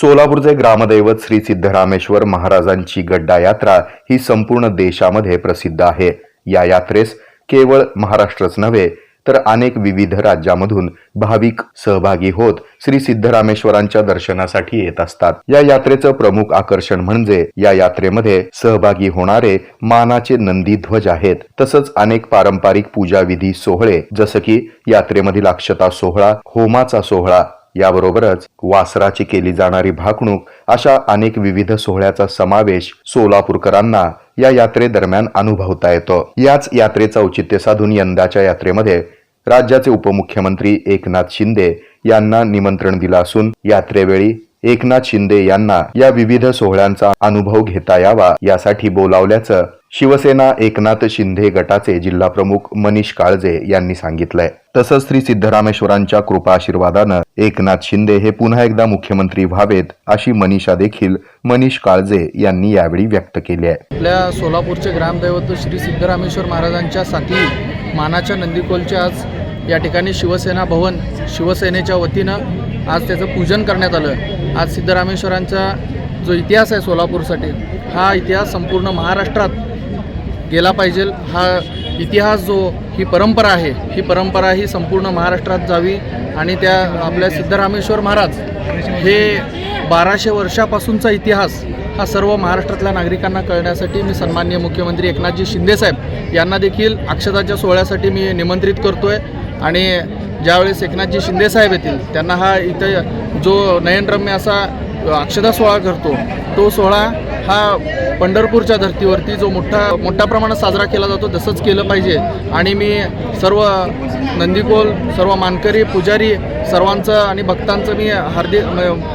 सोलापूरचे ग्रामदैवत श्री सिद्धरामेश्वर महाराजांची गड्डा यात्रा ही संपूर्ण देशामध्ये प्रसिद्ध आहे. या यात्रेस केवळ महाराष्ट्रच नव्हे तर अनेक विविध राज्यामधून भाविक सहभागी होत श्री सिद्धरामेश्वरांच्या दर्शनासाठी येत असतात. या यात्रेचं प्रमुख आकर्षण म्हणजे या यात्रेमध्ये सहभागी होणारे मानाचे नंदी ध्वज आहेत. तसंच अनेक पारंपरिक पूजाविधी सोहळे जसं की यात्रेमधील अक्षता सोहळा होमाचा सोहळा याबरोबरच वासराची केली जाणारी भाकणूक अशा अनेक विविध सोहळ्याचा समावेश सोलापूरकरांना या यात्रेदरम्यान अनुभवता येतो. याच यात्रेचं औचित्य साधून यंदाच्या यात्रेमध्ये राज्याचे उपमुख्यमंत्री एकनाथ शिंदे यांना निमंत्रण दिलं असून यात्रेवेळी एकनाथ शिंदे यांना या विविध सोहळ्यांचा अनुभव घेता यावा यासाठी बोलावल्याचं शिवसेना एकनाथ शिंदे गटाचे जिल्हाप्रमुख मनीष काळजे यांनी सांगितलंय. तसंच श्री सिद्धरामेश्वरांच्या कृपा आशीर्वादानं एकनाथ शिंदे हे पुन्हा एकदा मुख्यमंत्री व्हावेत अशी मनीषा देखील मनीष काळजे यांनी यावेळी व्यक्त केली आहे. आपल्या सोलापूरचे ग्रामदैवत श्री सिद्धरामेश्वर महाराजांच्या साथी मानाच्या नंदीकोलचे आज या ठिकाणी शिवसेना भवन शिवसेनेच्या वतीनं आज त्याचं पूजन करण्यात आलं. आज सिद्धरामेश्वरांचा जो इतिहास आहे सोलापूरसाठी हा इतिहास संपूर्ण महाराष्ट्रात गेला पाहिजे. हा इतिहास जो ही परंपरा आहे ही परंपरा ही संपूर्ण महाराष्ट्रात जावी आणि त्या आपल्या सिद्धरामेश्वर महाराज हे बाराशे वर्षापासूनचा इतिहास हा सर्व महाराष्ट्रातल्या नागरिकांना कळण्यासाठी मी सन्माननीय मुख्यमंत्री एकनाथजी शिंदेसाहेब यांना देखील अक्षताच्या सोहळ्यासाठी मी निमंत्रित करतो आहे आणि ज्यावेळेस एकनाथजी शिंदेसाहेब येतील त्यांना हा इथे जो नयनरम्य असा अक्षता सोहळा करतो तो सोहळा हा पंढरपूरच्या धर्तीवरती जो मोठा मोठ्या प्रमाणात साजरा केला जातो तसंच केलं पाहिजे. आणि मी सर्व नंदीकोल सर्व मानकरी पुजारी सर्वांचं आणि भक्तांचं मी हार्दिक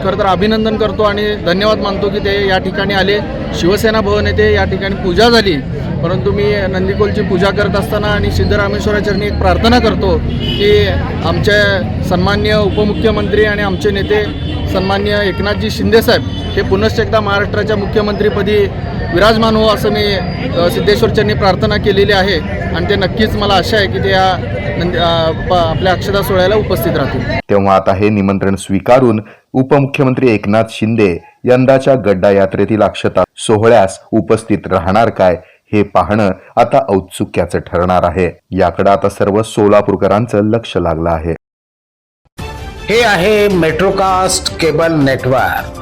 खरं तर अभिनंदन करतो आणि धन्यवाद मानतो की ते या ठिकाणी आले. शिवसेना भवन येथे या ठिकाणी पूजा झाली. परंतु मी नंदीकोलची पूजा करत असताना आणि सिद्धरामेश्वराचरणी एक प्रार्थना करतो की आमचे सन्मान्य उपमुख्यमंत्री आणि आमचे नेते सन्मान्य एकनाथजी शिंदेसाहेब हे पुनश्च एकदा महाराष्ट्राच्या मुख्यमंत्रीपदी विराजमान हो असं मी सिद्धेश्वरच्यांनी प्रार्थना केलेली आहे. आणि ते नक्कीच मला आशा आहे की ते या आपल्या अक्षता सोहळ्याला उपस्थित राहतील. तेव्हा आता हे निमंत्रण स्वीकारून उपमुख्यमंत्री एकनाथ शिंदे यंदाच्या गड्डा यात्रेतील अक्षता सोहळ्यास उपस्थित राहणार काय हे पाहणं आता औत्सुक्याचं ठरणार आहे. याकडे आता सर्व सोलापूरकरांचं लक्ष लागलं आहे. हे आहे मेट्रोकास्ट केबल नेटवर्क.